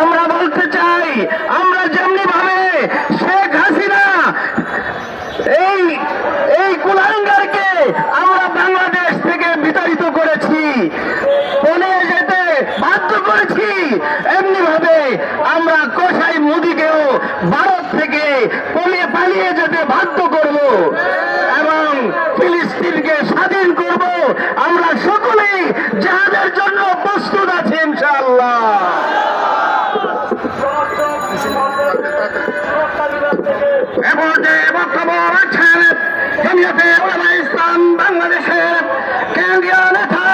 আমরা বলতে চাই, আমরা যেমনি ভাবে শেখ হাসিনা, এই এই কুলাঙ্গারকে আমরা বাংলাদেশ থেকে বিতাড়িত করেছি পলিয়ে যেতে বাধ্য করেছি এমনি ভাবে আমরা কোষাই মোদীকেও ভারত থেকে পলিয়ে পালিয়ে যেতে বাধ্য করব এবং ফিলিস্তিনকে স্বাধীন করব আমরা সকলেই যাদের জন্য প্রস্তুত আছি ইনশাআল্লাহ। বক্তব্য রাখছেন জমিয়তে ওলামা ইসলাম বাংলাদেশের কেন্দ্রীয় নেতা,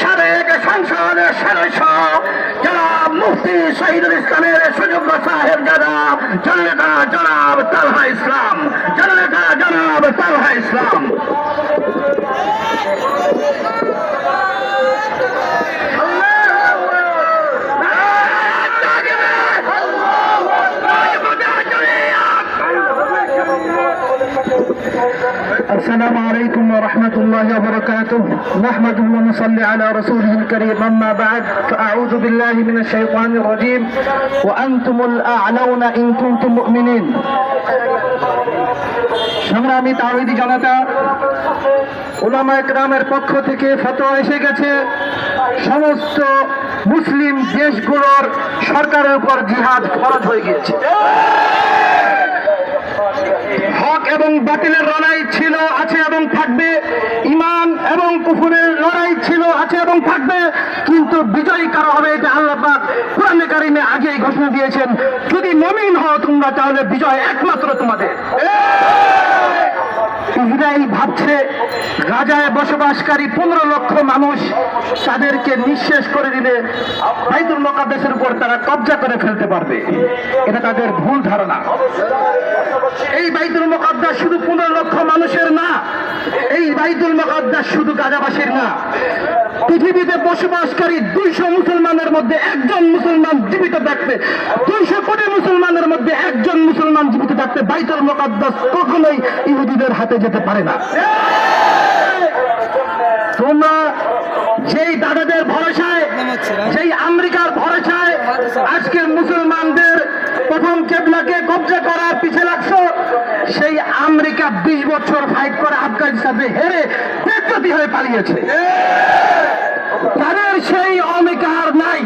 সাবেক সংসদ সদস্য ইসলামের সুযোগ্য সাহেব দাদা জননেতা জনাব তালহা ইসলাম। জননেতা জনাব তালহা ইসলাম السلام عليكم ورحمة الله وبركاته نحمده ونصلي على رسوله الكريم أما بعد فأعوذ بالله من الشيطان الرجيم وأنتم الأعلون إن كنتم مؤمنين সংগ্রামী তাওহিদি জনতা ওলামা একরামের পক্ষ থেকে ফতোয়া এসে গেছে সমস্ত মুসলিম দেশগুলোর সরকারের উপর জিহাদ ফরজ হয়ে গিয়েছে হক এবং বাতিলের লড়াই ছিল, আছে এবং থাকবে। ইমান এবং কুফুরের লড়াই ছিল, আছে এবং থাকবে। কিন্তু বিজয়ী কারও হবে, এটা আল্লাহ পাক কোরআনে কারিমে আগেই ঘোষণা দিয়েছেন। যদি মমিন হও তোমরা, তাহলে বিজয় একমাত্র তোমাদের। ইসরায়েল ভাবছে, গাজায় বসবাসকারী পনেরো লক্ষ মানুষ তাদেরকে নিঃশেষ করে দিলে বাইতুল মোকাদ্দেসের উপর তারা কবজা করে ফেলতে পারবে। এটা তাদের ভুল ধারণা। এই বাইতুল মোকাদ্দাস শুধু পনেরো লক্ষ মানুষের না এই বাইতুল মোকাদ্দাস শুধু গাজাবাসীর না। পৃথিবীতে বসবাসকারী দুইশো মুসলমানের মধ্যে একজন মুসলমান জীবিত থাকতে দুইশো কোটি মুসলমানের মধ্যে একজন মুসলমান জীবিত থাকতে বাইতুল মোকাদ্দাস কখনোই ইহুদিদের হাতে যেতে পারে না। তোমরা যেই দাদাদের ভরসায় যেই আমেরিকার ভরসায় আজকের মুসলমানদের প্রথম কেবলাকে কবজা করার পিছে লাগছো সেই আমেরিকা বিশ বছর ফাইট করে আফগানিস্তানে হেরে পেট্রতি হয়ে পালিয়েছে। তাদের সেই অমিকার নাই।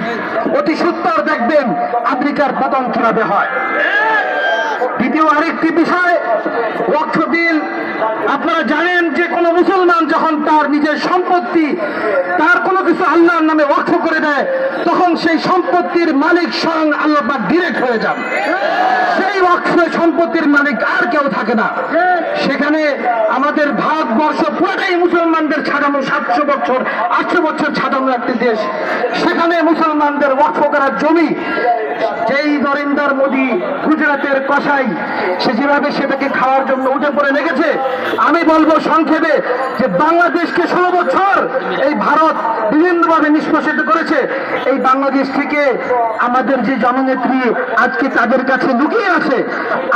অতি সত্তর দেখবেন আফ্রিকার পতন কীভাবে হয়। দ্বিতীয় আরেকটি বিষয় ওয়াক্ফ বিল আপনারা জানেন যে কোনো মুসলমান যখন তার নিজের সম্পত্তি, তার কিছু আল্লাহর নামে ওয়াক্ফ করে দেয়, তখন সেই সম্পত্তির মালিক স্বয়ং আল্লাহ ডিরেক্ট হয়ে যান সেই ওয়াক্ফ সম্পত্তির মালিক আর কেউ থাকে না। সেখানে আমাদের ভারতবর্ষ পুরোটাই মুসলমানদের ছাড়ানো, সাতশো বছর, আটশো বছর ছাড়ানো একটি দেশ। সেখানে মুসলমানদের ওয়াক্ফ করার জমি, যেই নরেন্দ্র মোদী গুজরাটের কসাই, সে যেভাবে সেটাকে খাওয়ার জন্য উঠে পড়ে লেগেছে, আমি বলব সংক্ষেপে যে বাংলাদেশকে ষোলো বছর বিভিন্নভাবে নিষ্পষিত করেছে। এই বাংলাদেশ থেকে আমাদের যে জননেত্রী আজকে তাদের কাছে লুকিয়ে আছে,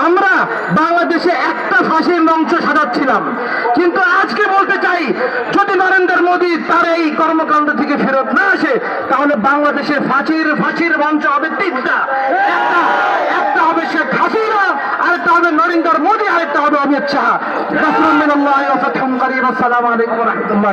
আমরা বাংলাদেশে একটা ফাঁসির মঞ্চ সাজাচ্ছিলাম। কিন্তু আজকে বলতে চাই, যদি নরেন্দ্র মোদী তার এই কর্মকাণ্ড থেকে ফেরত না আসে, তাহলে বাংলাদেশে ফাঁসির ফাঁসির মঞ্চ হবে তিনটা। একটা একটা হবে শেখ হাসিনা, আরেকটা হবে নরেন্দ্র মোদী, আরেকটা হবে অমিত শাহ। আসসালামু আলাইকুম রহমতুল্লাহ